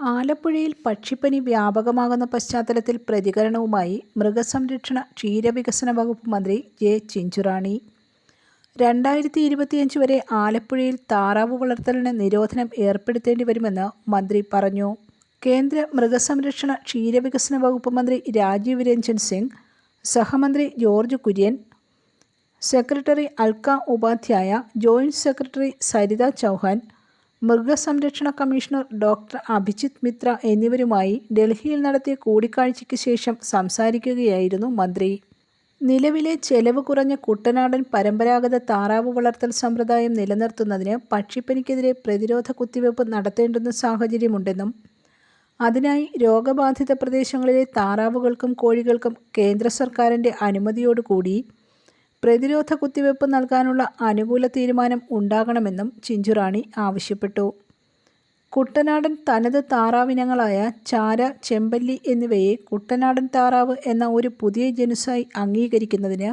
ആലപ്പുഴയിൽ പക്ഷിപ്പനി വ്യാപകമാകുന്ന പശ്ചാത്തലത്തിൽ പ്രതികരണവുമായി മൃഗസംരക്ഷണ ക്ഷീരവികസന വകുപ്പ് മന്ത്രി ജെ ചിഞ്ചുറാണി. രണ്ടായിരത്തി ഇരുപത്തിയഞ്ച് വരെ ആലപ്പുഴയിൽ താറാവ് വളർത്തലിന് നിരോധനം ഏർപ്പെടുത്തേണ്ടി വരുമെന്ന് മന്ത്രി പറഞ്ഞു. കേന്ദ്ര മൃഗസംരക്ഷണ ക്ഷീരവികസന വകുപ്പ് മന്ത്രി രാജീവ് രഞ്ജൻ സിംഗ് സഹമന്ത്രി George Kurian secretary Alka Upadhyay joint secretary Sarita Chauhan മൃഗസംരക്ഷണ കമ്മീഷണർ ഡോക്ടർ അഭിജിത് മിത്ര എന്നിവരുമായി ഡൽഹിയിൽ നടത്തിയ കൂടിക്കാഴ്ചയ്ക്ക് ശേഷം സംസാരിക്കുകയായിരുന്നു മന്ത്രി. നിലവിലെ ചെലവ് കുറഞ്ഞ കുട്ടനാടൻ പരമ്പരാഗത താറാവ് വളർത്തൽ സമ്പ്രദായം നിലനിർത്തുന്നതിന് പക്ഷിപ്പനിക്കെതിരെ പ്രതിരോധ കുത്തിവയ്പ് നടത്തേണ്ടുന്ന സാഹചര്യമുണ്ടെന്നും അതിനായി രോഗബാധിത പ്രദേശങ്ങളിലെ താറാവുകൾക്കും കോഴികൾക്കും കേന്ദ്ര സർക്കാരിന്റെ അനുമതിയോടുകൂടി പ്രതിരോധ കുത്തിവയ്പ് നൽകാനുള്ള അനുകൂല തീരുമാനം ഉണ്ടാകണമെന്നും ചിഞ്ചുറാണി ആവശ്യപ്പെട്ടു. കുട്ടനാടൻ തനത് താറാവിനങ്ങളായ ചാര ചെമ്പല്ലി എന്നിവയെ കുട്ടനാടൻ താറാവ് എന്ന ഒരു പുതിയ ജനുസായി അംഗീകരിക്കുന്നതിന്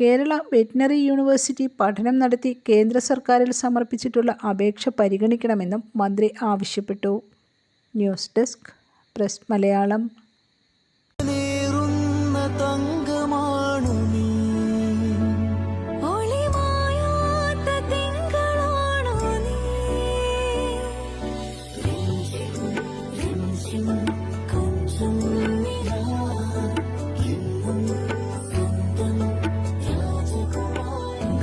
കേരള വെറ്റിനറി യൂണിവേഴ്സിറ്റി പഠനം നടത്തി കേന്ദ്ര സർക്കാരിൽ സമർപ്പിച്ചിട്ടുള്ള അപേക്ഷ പരിഗണിക്കണമെന്നും മന്ത്രി ആവശ്യപ്പെട്ടു. News desk press Malayalam.